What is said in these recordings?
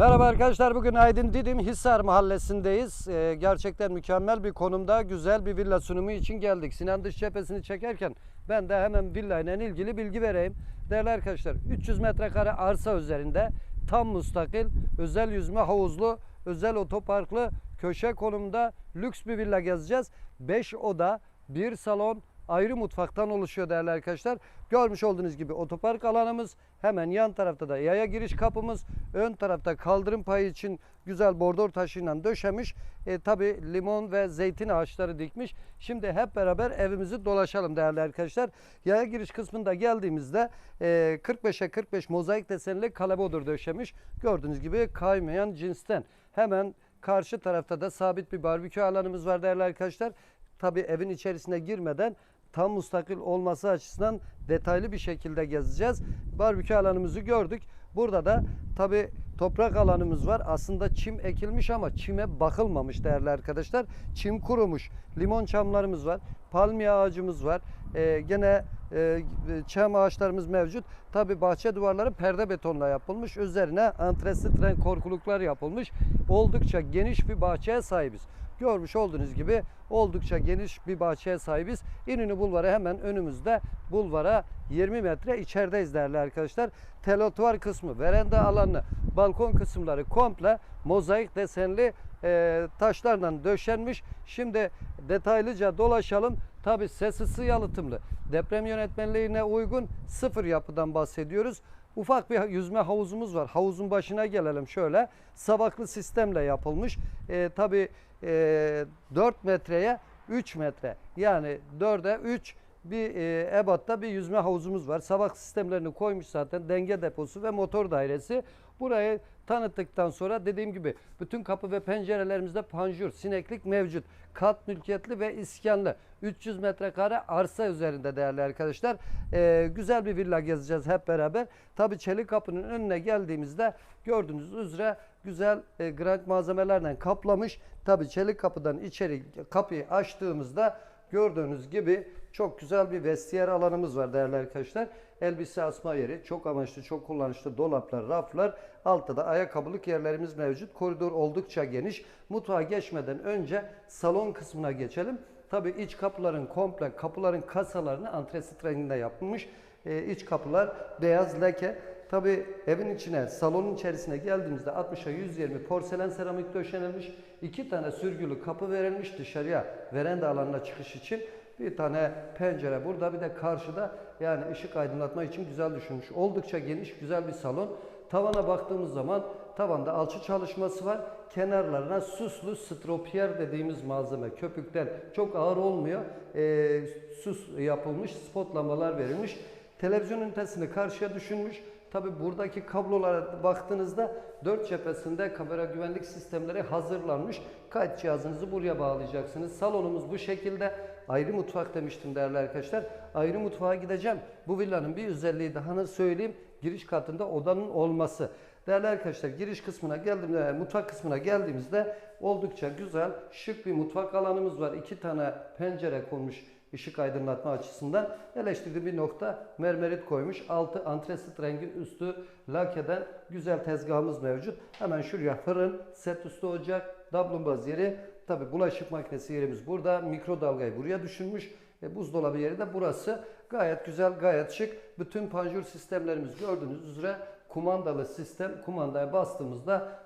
Merhaba arkadaşlar. Bugün Aydın Didim Hisar Mahallesi'ndeyiz. Ee, gerçekten mükemmel bir konumda güzel bir villa sunumu için geldik. Sinan dış cephesini çekerken ben de hemen villa ilgili bilgi vereyim. Değerli arkadaşlar 300 metrekare arsa üzerinde tam müstakil, özel yüzme havuzlu, özel otoparklı, köşe konumda lüks bir villa gezeceğiz. 5 oda, 1 salon, ayrı mutfaktan oluşuyor değerli arkadaşlar. Görmüş olduğunuz gibi otopark alanımız hemen yan tarafta da yaya giriş kapımız ön tarafta kaldırım payı için güzel bordor taşıyla döşemiş. E, Tabi limon ve zeytin ağaçları dikmiş. Şimdi hep beraber evimizi dolaşalım değerli arkadaşlar. Yaya giriş kısmında geldiğimizde e, 45'e 45 mozaik desenli kalebodur döşemiş. Gördüğünüz gibi kaymayan cinsten. Hemen karşı tarafta da sabit bir barbekü alanımız var değerli arkadaşlar. Tabi evin içerisine girmeden tam mustakil olması açısından detaylı bir şekilde gezeceğiz. Barbekü alanımızı gördük. Burada da tabi toprak alanımız var. Aslında çim ekilmiş ama çime bakılmamış değerli arkadaşlar. Çim kurumuş. Limon çamlarımız var. Palmiye ağacımız var. Ee, gene e, çam ağaçlarımız mevcut. Tabi bahçe duvarları perde betonla yapılmış. Üzerine antresit renk korkuluklar yapılmış. Oldukça geniş bir bahçeye sahibiz. Görmüş olduğunuz gibi oldukça geniş bir bahçeye sahibiz. İnönü Bulvarı hemen önümüzde. Bulvara 20 metre içerideyiz değerli arkadaşlar. Telotuvar kısmı, veranda alanı, balkon kısımları komple mozaik desenli e, taşlarla döşenmiş. Şimdi detaylıca dolaşalım. Tabi ses ısı yalıtımlı. Deprem yönetmenliğine uygun sıfır yapıdan bahsediyoruz. Ufak bir yüzme havuzumuz var. Havuzun başına gelelim şöyle. Sabaklı sistemle yapılmış. E, Tabi e, 4 metreye 3 metre. Yani 4'e 3 bir e, ebatta bir yüzme havuzumuz var. Sabah sistemlerini koymuş zaten. Denge deposu ve motor dairesi. Burayı tanıttıktan sonra dediğim gibi bütün kapı ve pencerelerimizde panjur, sineklik mevcut. Kat mülkiyetli ve iskanlı. 300 metrekare arsa üzerinde değerli arkadaşlar. Ee, güzel bir villa gezeceğiz hep beraber. Tabi çelik kapının önüne geldiğimizde gördüğünüz üzere güzel e, granit malzemelerle kaplamış. Tabi çelik kapıdan içeri kapıyı açtığımızda gördüğünüz gibi çok güzel bir vestiyer alanımız var değerli arkadaşlar. Elbise asma yeri, çok amaçlı, çok kullanışlı dolaplar, raflar. Altta da ayakkabılık yerlerimiz mevcut. Koridor oldukça geniş. Mutfağa geçmeden önce salon kısmına geçelim. Tabii iç kapıların komple kapıların kasalarını antresit renginde yapılmış. Ee, iç kapılar beyaz leke. Tabii evin içine, salonun içerisine geldiğimizde 60'a 120 porselen seramik döşenilmiş. iki tane sürgülü kapı verilmiş dışarıya veranda alanına çıkış için. Bir tane pencere burada bir de karşıda yani ışık aydınlatma için güzel düşünmüş. Oldukça geniş güzel bir salon. Tavana baktığımız zaman tavanda alçı çalışması var. Kenarlarına süslü stropiyer dediğimiz malzeme köpükten çok ağır olmuyor. Ee, süs yapılmış spot lambalar verilmiş. Televizyon ünitesini karşıya düşünmüş. Tabi buradaki kablolara baktığınızda dört cephesinde kamera güvenlik sistemleri hazırlanmış. Kayıt cihazınızı buraya bağlayacaksınız. Salonumuz bu şekilde. Ayrı mutfak demiştim değerli arkadaşlar. Ayrı mutfağa gideceğim. Bu villanın bir özelliği daha söyleyeyim. Giriş katında odanın olması. Değerli arkadaşlar giriş kısmına geldiğimde, mutfak kısmına geldiğimizde oldukça güzel, şık bir mutfak alanımız var. İki tane pencere konmuş ışık aydınlatma açısından eleştirdiği bir nokta mermerit koymuş. Altı antresit rengi üstü lakeden güzel tezgahımız mevcut. Hemen şuraya fırın, set üstü ocak, dablumbaz yeri. Tabi bulaşık makinesi yerimiz burada. Mikrodalgayı buraya düşünmüş. E, buzdolabı yeri de burası. Gayet güzel, gayet şık. Bütün panjur sistemlerimiz gördüğünüz üzere kumandalı sistem. Kumandaya bastığımızda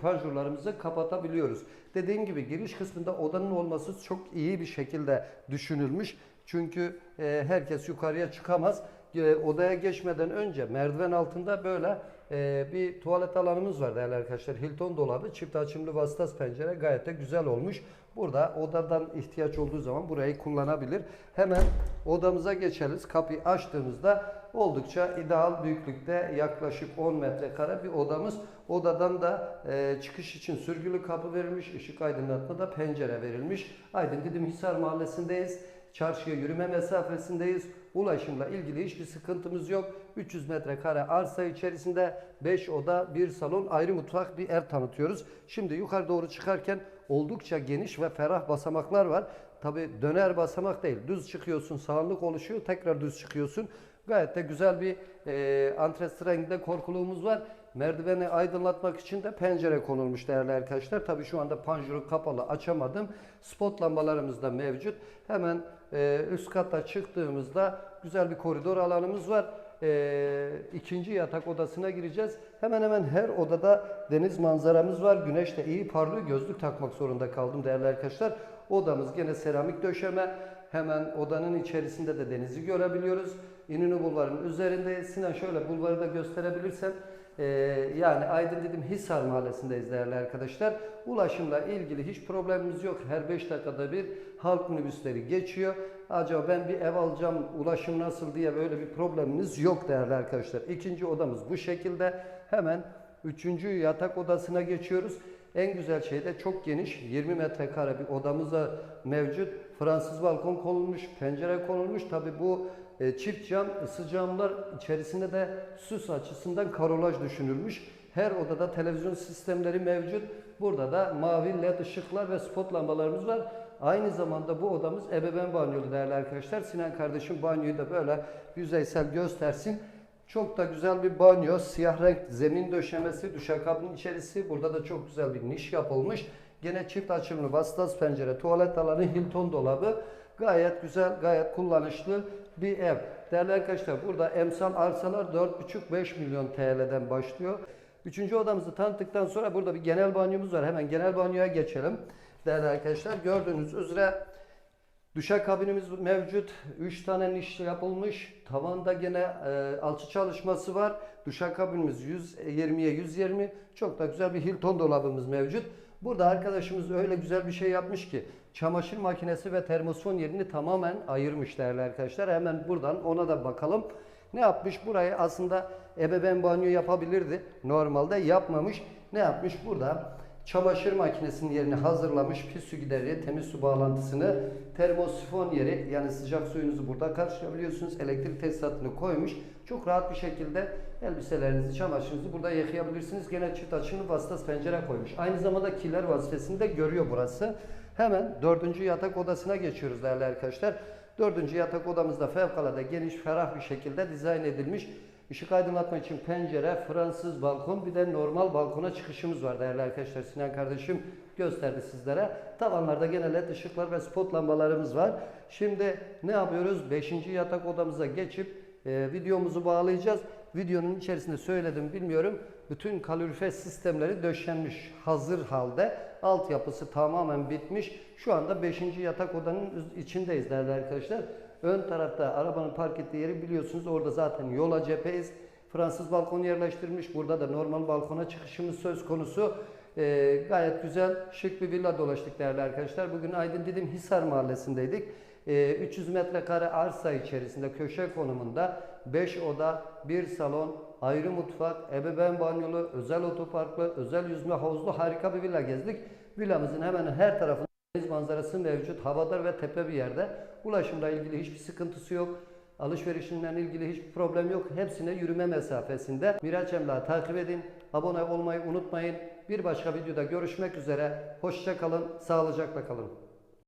panjurlarımızı kapatabiliyoruz. Dediğim gibi giriş kısmında odanın olması çok iyi bir şekilde düşünülmüş. Çünkü e, herkes yukarıya çıkamaz. E, odaya geçmeden önce merdiven altında böyle e, bir tuvalet alanımız var değerli arkadaşlar. Hilton dolabı, çift açımlı vasıtas pencere gayet de güzel olmuş. Burada odadan ihtiyaç olduğu zaman burayı kullanabilir. Hemen odamıza geçeriz. Kapıyı açtığımızda oldukça ideal büyüklükte yaklaşık 10 metrekare bir odamız. Odadan da e, çıkış için sürgülü kapı verilmiş, ışık aydınlatma da pencere verilmiş. Aydın Didim Hisar Mahallesi'ndeyiz. Çarşıya yürüme mesafesindeyiz. Ulaşımla ilgili hiçbir sıkıntımız yok. 300 metrekare arsa içerisinde 5 oda, 1 salon, ayrı mutfak bir ev tanıtıyoruz. Şimdi yukarı doğru çıkarken oldukça geniş ve ferah basamaklar var. Tabi döner basamak değil. Düz çıkıyorsun, sağlık oluşuyor, tekrar düz çıkıyorsun. Gayet de güzel bir e, antres renginde korkuluğumuz var. Merdiveni aydınlatmak için de pencere konulmuş değerli arkadaşlar. Tabii şu anda panjuru kapalı açamadım. Spot lambalarımız da mevcut. Hemen e, üst kata çıktığımızda güzel bir koridor alanımız var. E, ikinci yatak odasına gireceğiz. Hemen hemen her odada deniz manzaramız var. Güneş de iyi parlıyor. Gözlük takmak zorunda kaldım değerli arkadaşlar. Odamız gene seramik döşeme. Hemen odanın içerisinde de denizi görebiliyoruz. İnönü Bulvarı'nın üzerindeyiz. Sinan şöyle bulvarı da gösterebilirsem. Ee, yani Aydın dedim Hisar Mahallesi'ndeyiz değerli arkadaşlar. Ulaşımla ilgili hiç problemimiz yok. Her 5 dakikada bir halk minibüsleri geçiyor. Acaba ben bir ev alacağım, ulaşım nasıl diye böyle bir probleminiz yok değerli arkadaşlar. İkinci odamız bu şekilde. Hemen üçüncü yatak odasına geçiyoruz. En güzel şey de çok geniş 20 metrekare bir odamıza mevcut. Fransız balkon konulmuş, pencere konulmuş. Tabi bu e, çift cam, ısı camlar içerisinde de süs açısından karolaj düşünülmüş. Her odada televizyon sistemleri mevcut. Burada da mavi led ışıklar ve spot lambalarımız var. Aynı zamanda bu odamız ebeveyn banyolu değerli arkadaşlar. Sinan kardeşim banyoyu da böyle yüzeysel göstersin. Çok da güzel bir banyo, siyah renk zemin döşemesi, duşakabinin içerisi. Burada da çok güzel bir niş yapılmış. Gene çift açımlı vasıtası pencere, tuvalet alanı, Hilton dolabı. Gayet güzel, gayet kullanışlı bir ev. Değerli arkadaşlar burada emsal arsalar 4,5-5 milyon TL'den başlıyor. Üçüncü odamızı tanıttıktan sonra burada bir genel banyomuz var. Hemen genel banyoya geçelim. Değerli arkadaşlar gördüğünüz üzere Duşakabinimiz mevcut. 3 tane niş yapılmış. Tavanda gene e, alçı çalışması var. Duşakabinimiz 120'ye 120. Çok da güzel bir Hilton dolabımız mevcut. Burada arkadaşımız öyle güzel bir şey yapmış ki çamaşır makinesi ve termosfon yerini tamamen ayırmış değerli arkadaşlar. Hemen buradan ona da bakalım. Ne yapmış? Burayı aslında ebeveyn banyo yapabilirdi. Normalde yapmamış. Ne yapmış? Burada çamaşır makinesinin yerini hazırlamış. Pis su gideri, temiz su bağlantısını, termosifon yeri yani sıcak suyunuzu burada karşılayabiliyorsunuz. Elektrik tesisatını koymuş. Çok rahat bir şekilde elbiselerinizi, çamaşırınızı burada yıkayabilirsiniz. Gene çift açımlı vasıtası pencere koymuş. Aynı zamanda kiler vazifesini de görüyor burası. Hemen dördüncü yatak odasına geçiyoruz değerli arkadaşlar. Dördüncü yatak odamızda fevkalade geniş, ferah bir şekilde dizayn edilmiş. Işık aydınlatma için pencere, Fransız balkon bir de normal balkona çıkışımız var değerli arkadaşlar. Sinan kardeşim gösterdi sizlere. Tavanlarda gene led ışıklar ve spot lambalarımız var. Şimdi ne yapıyoruz? Beşinci yatak odamıza geçip e, videomuzu bağlayacağız. Videonun içerisinde söyledim bilmiyorum. Bütün kalorifer sistemleri döşenmiş hazır halde. Altyapısı tamamen bitmiş. Şu anda 5. yatak odanın içindeyiz değerli arkadaşlar. Ön tarafta arabanın park ettiği yeri biliyorsunuz. Orada zaten yola cepheyiz. Fransız balkon yerleştirilmiş. Burada da normal balkona çıkışımız söz konusu. Ee, gayet güzel, şık bir villa dolaştık değerli arkadaşlar. Bugün Aydın Didim Hisar Mahallesi'ndeydik. Ee, 300 metrekare arsa içerisinde köşe konumunda 5 oda, 1 salon, ayrı mutfak, ebeveyn banyolu, özel otoparklı, özel yüzme havuzlu harika bir villa gezdik. Villamızın hemen her tarafında deniz manzarası mevcut. Havadar ve tepe bir yerde. Ulaşımla ilgili hiçbir sıkıntısı yok. Alışverişinden ilgili hiçbir problem yok. Hepsine yürüme mesafesinde. Miraç Emlak'ı takip edin. Abone olmayı unutmayın. Bir başka videoda görüşmek üzere. Hoşça kalın, sağlıcakla kalın.